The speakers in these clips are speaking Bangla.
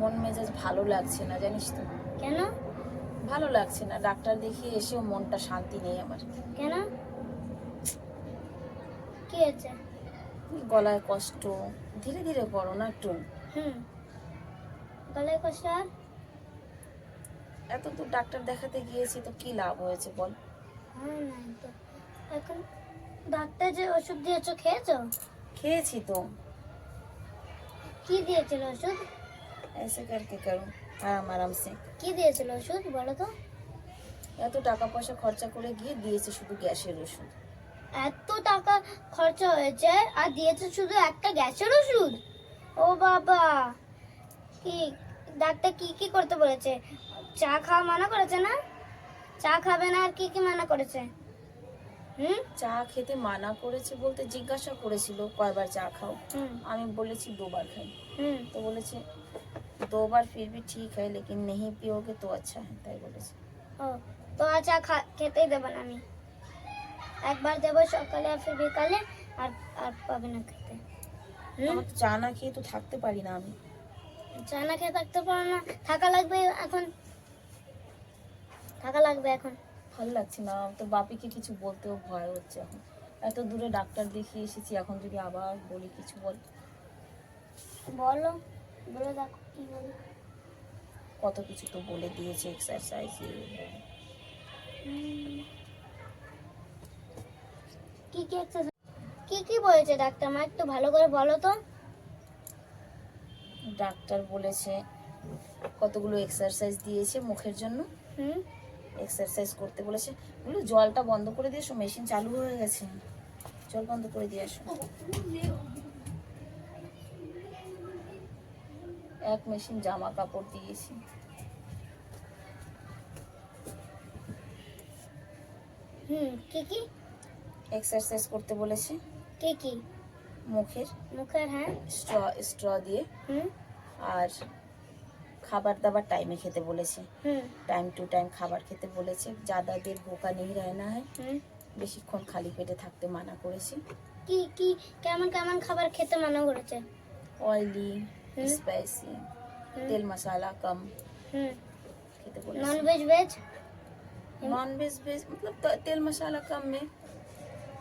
মন মেজাজ ভালো লাগছে না জানিস তো। কেন? ভালো লাগছে না ডাক্তার দেখিয়ে এসেও মনটা শান্তি নেই আমার। কেন? কি হয়েছে? গলায় কষ্ট ধীরে ধীরে করো না একটু। হুম। গলায় কষ্ট আর? এত তো ডাক্তার দেখাতে গিয়েছি তো কি লাভ হয়েছে বল? হয় না তো। এখন ডাক্তার যে ওষুধ দিয়েছ খেয়েছো? খেয়েছি তো। কি দিয়েছিল ওষুধ? ऐसे करके करो আরাম আরাম সে কি দিয়েছিল ওষুধ বলো তো এত টাকা পয়সা খরচা করে গিয়ে দিয়েছে শুধু গ্যাসের ওষুধ এত টাকা খরচা হয়েছে আর দিয়েছে শুধু একটা গ্যাসের ওষুধ ও বাবা কি ডাক্তার কি কি করতে বলেছে চা খাওয়া মানা করেছে না চা খাবে না আর কি কি মানা করেছে হুম চা খেতে মানা করেছে বলতে জিজ্ঞাসা করেছিল কয়বার চা খাও হুম আমি বলেছি দুবার খাই হুম তো বলেছে दो बार फिर भी ठीक है लेकिन नहीं पियोगे तो अच्छा है তাই বলেছে ও তো আর চা খা খেতেই দেবো না আমি একবার দেবো সকালে আর ফির বিকালে আর আর পাবে না খেতে হুম আমার তো চা না খেয়ে তো থাকতে পারি না আমি চা না খেয়ে থাকতে পারো না থাকা লাগবে এখন থাকা লাগবে এখন ভালো লাগছে না তো বাপিকে কিছু বলতেও ভয় হচ্ছে এখন এত দূরে ডাক্তার দেখিয়ে এসেছি এখন যদি আবার বলি কিছু বল বলো বলে দেখো কি বলো? কত কিছু তো বলে দিয়েছে এক্সারসাইজ কি কি exercise- কি কি বলেছে ডাক্তার মা একটু ভালো করে বলো তো। ডাক্তার বলেছে কতগুলো এক্সারসাইজ দিয়েছে মুখের জন্য। হুম। এক্সারসাইজ করতে বলেছে। বলে জলটা বন্ধ করে দিয়ে মেশিন চালু হয়ে গেছে। জল বন্ধ করে দিয়ে আসো। এক মেশিন জামা কাপড় দিয়েছি। হুম কি কি? এক্সারসাইজ করতে বলেছে। কি কি? মুখের। মুখের হ্যাঁ। স্ট্র স্ট্র দিয়ে। হুম। আর খাবার দাবার টাইমে খেতে বলেছে। হুম। টাইম টু টাইম খাবার খেতে বলেছে। জাদা দের বোকা নেই রায় না হয়। হুম। বেশিক্ষণ খালি পেটে থাকতে মানা করেছে। কি কি কেমন কেমন খাবার খেতে মানা করেছে? অয়েলি হুম। স্পাইসি হুম। তেল মশলা कम হুম खेते नॉन बोले veg veg non veg veg मतलब तो- तेल मसाला कम में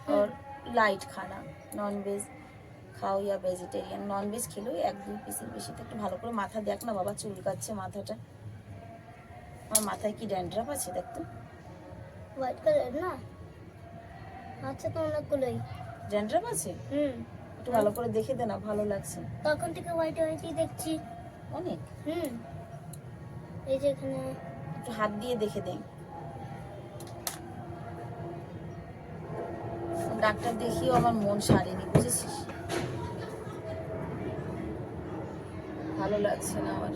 और লাইট খানা নন ভেজ খাও ইয়া ভেজিটেরিয়ান নন ভেজ খেলেও এক দুই পিসের বেশি তো একটু ভালো করে মাথা দেখ না বাবা চুলকাচ্ছে মাথাটা আমার মাথায় কি ড্যান্ড্রাফ আছে দেখ তো হোয়াইট কালার না আচ্ছা তো অনেকগুলোই ড্যান্ড্রাফ আছে হুম একটু ভালো করে দেখে দে না ভালো লাগছে। তখন থেকে হোয়াইট হোয়াইটই দেখছি। অনেক? হুম। এই যে এখানে। একটু হাত দিয়ে দেখে দে। ডাক্তার দেখিও আমার মন সারেনি বুঝেছিস? ভালো লাগছে না আমার।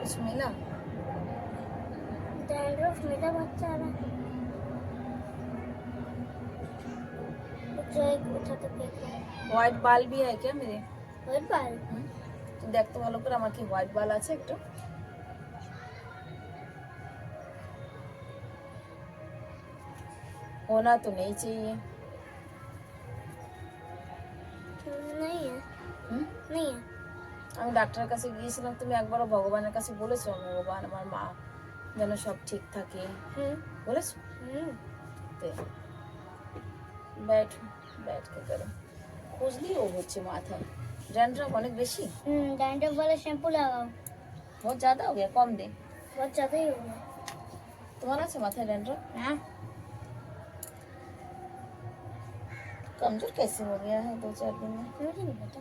কিছু মেলা? ড্যান্ড্রফ বাচ্চা বাচ্চারা। रहा बच्चा एक उठा के फेंक रहा है হোয়াইট বাল भी है क्या मेरे वही बाल হুম? তো দেখ তো ভালো করে আমার কি হোয়াইট বাল আছে একটু होना तो नहीं चाहिए नहीं है হুম? नहीं है আমি ডাক্তারের কাছে গিয়েছিলাম তুমি একবারও ভগবানের কাছে বলেছো ভগবান আমার মা যেন সব ঠিক থাকে हम्म বলেছো हम्म তে ব্যাট ব্যাট কে করো খুঁজলি ও হচ্ছে মাথা ড্যান্ড্রফ অনেক বেশি हम्म डैंड्रफ वाला शैम्पू लगाओ बहुत ज्यादा हो गया कम दे बहुत ज्यादा ही हो गया তোমার আছে মাথায় ড্যান্ড্রফ हाँ कमजोर कैसे हो गया है दो चार दिन में मुझे नहीं पता